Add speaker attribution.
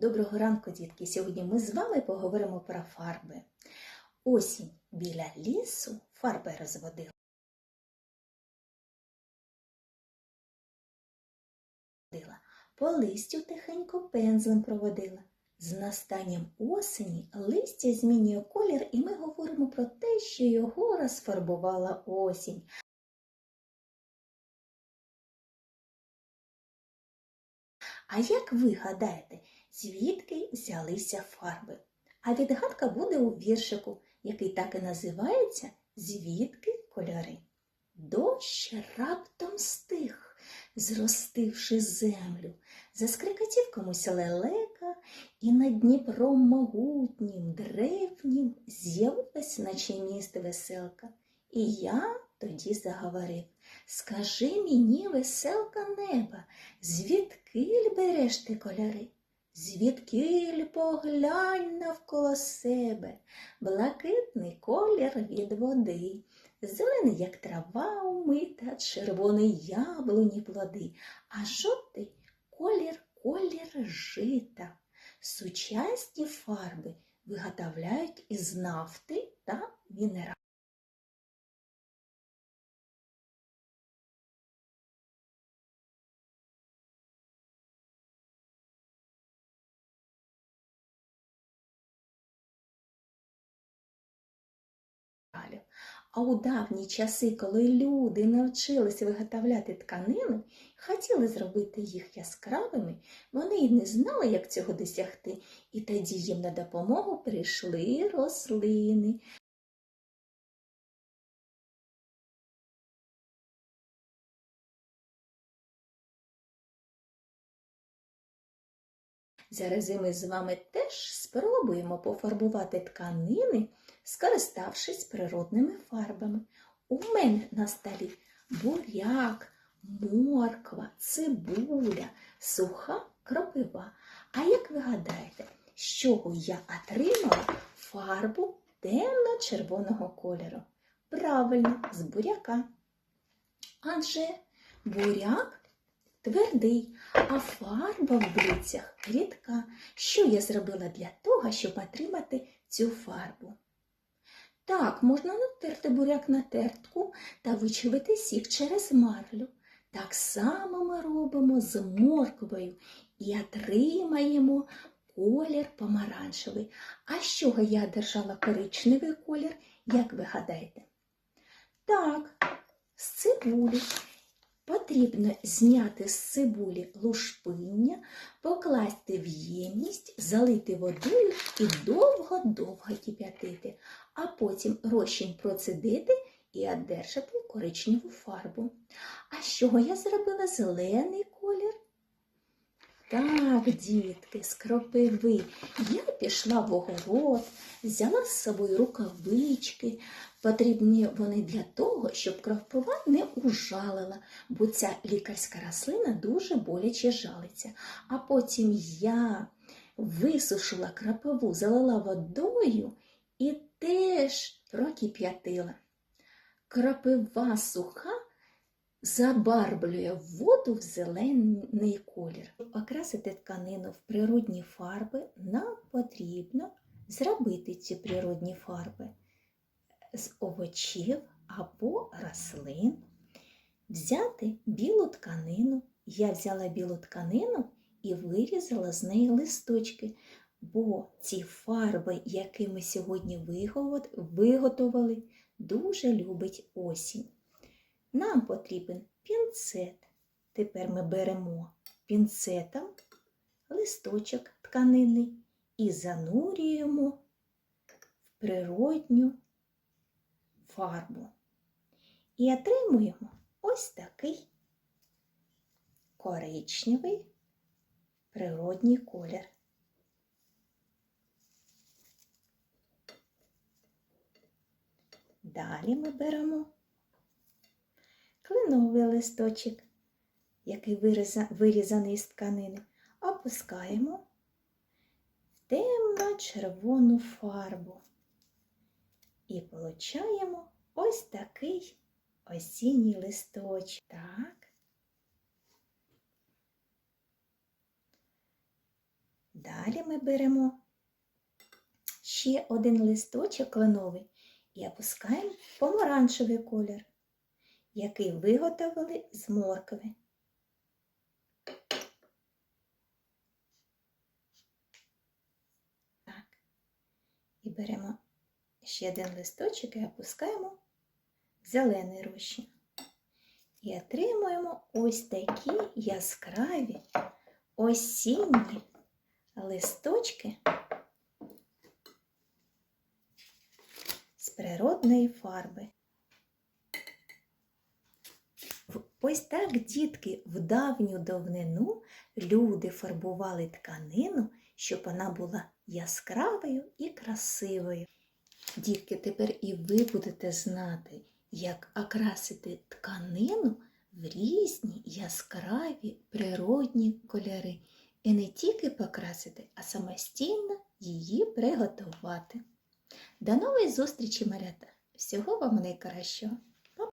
Speaker 1: Доброго ранку, дітки! Сьогодні ми з вами поговоримо про фарби. Осінь біля лісу фарби розводила. По листю тихенько пензлем проводила. З настанням осені листя змінює колір, і ми говоримо про те, що його розфарбувала осінь. А як ви гадаєте, звідки взялися фарби? А відгадка буде у віршику, який так і називається Звідки кольори? Дощ раптом стих, зростивши землю, заскрикотів комусь лелека, і над Дніпром могутнім, древнім з'явилась, наче міст веселка. І я тоді заговорив Скажи мені, веселка неба, звідкиль береш ти кольори? Звідкиль поглянь навколо себе, блакитний колір від води, зелений, як трава умита, червоний яблуні плоди, а жовтий колір колір жита. Сучасні фарби виготовляють із нафти та мінералів. А у давні часи, коли люди навчилися виготовляти тканину, хотіли зробити їх яскравими, вони й не знали, як цього досягти, і тоді їм на допомогу прийшли рослини. Зараз ми з вами теж спробуємо пофарбувати тканини скориставшись природними фарбами. У мене на столі буряк, морква, цибуля, суха кропива. А як ви гадаєте, з чого я отримала фарбу темно-червоного кольору? Правильно, з буряка. Адже буряк твердий, а фарба в блюдцях рідка. Що я зробила для того, щоб отримати цю фарбу? Так, можна натерти буряк на тертку та вичавити сік через марлю. Так само ми робимо з морквою і отримаємо колір помаранчевий. А з чого я держала коричневий колір, як ви гадаєте? Так, з цибулі. Потрібно зняти з цибулі лушпиння, покласти в ємність, залити водою і довго-довго кип'ятити, а потім розчин процедити і одержати коричневу фарбу. А з чого я зробила зелений? Так, дітки, з кропиви. Я пішла в огород, взяла з собою рукавички. Потрібні вони для того, щоб кропива не ужалила, бо ця лікарська рослина дуже боляче жалиться. А потім я висушила кропиву, залила водою і теж прокип'ятила. Кропива суха забарблює воду в зелений колір. Щоб окрасити тканину в природні фарби, нам потрібно зробити ці природні фарби з овочів або рослин, взяти білу тканину. Я взяла білу тканину і вирізала з неї листочки, бо ці фарби, які ми сьогодні виготовили, дуже любить осінь. Нам потрібен пінцет. Тепер ми беремо пінцетом листочок тканини і занурюємо в природню фарбу. І отримуємо ось такий коричневий природній колір. Далі ми беремо кленовий листочок, який вирізаний з тканини, опускаємо в темно-червону фарбу і получаємо ось такий осінній листочок. Так. Далі ми беремо ще один листочок кленовий і опускаємо в помаранчевий колір, який виготовили з моркви. Так. І беремо ще один листочок і опускаємо в зелений розчин. І отримуємо ось такі яскраві осінні листочки з природної фарби. В- Ось так, дітки, в давню давнину люди фарбували тканину, щоб вона була яскравою і красивою. Дітки, тепер і ви будете знати, як окрасити тканину в різні яскраві природні кольори. І не тільки покрасити, а самостійно її приготувати. До нової зустрічі, малята! Всього вам найкращого!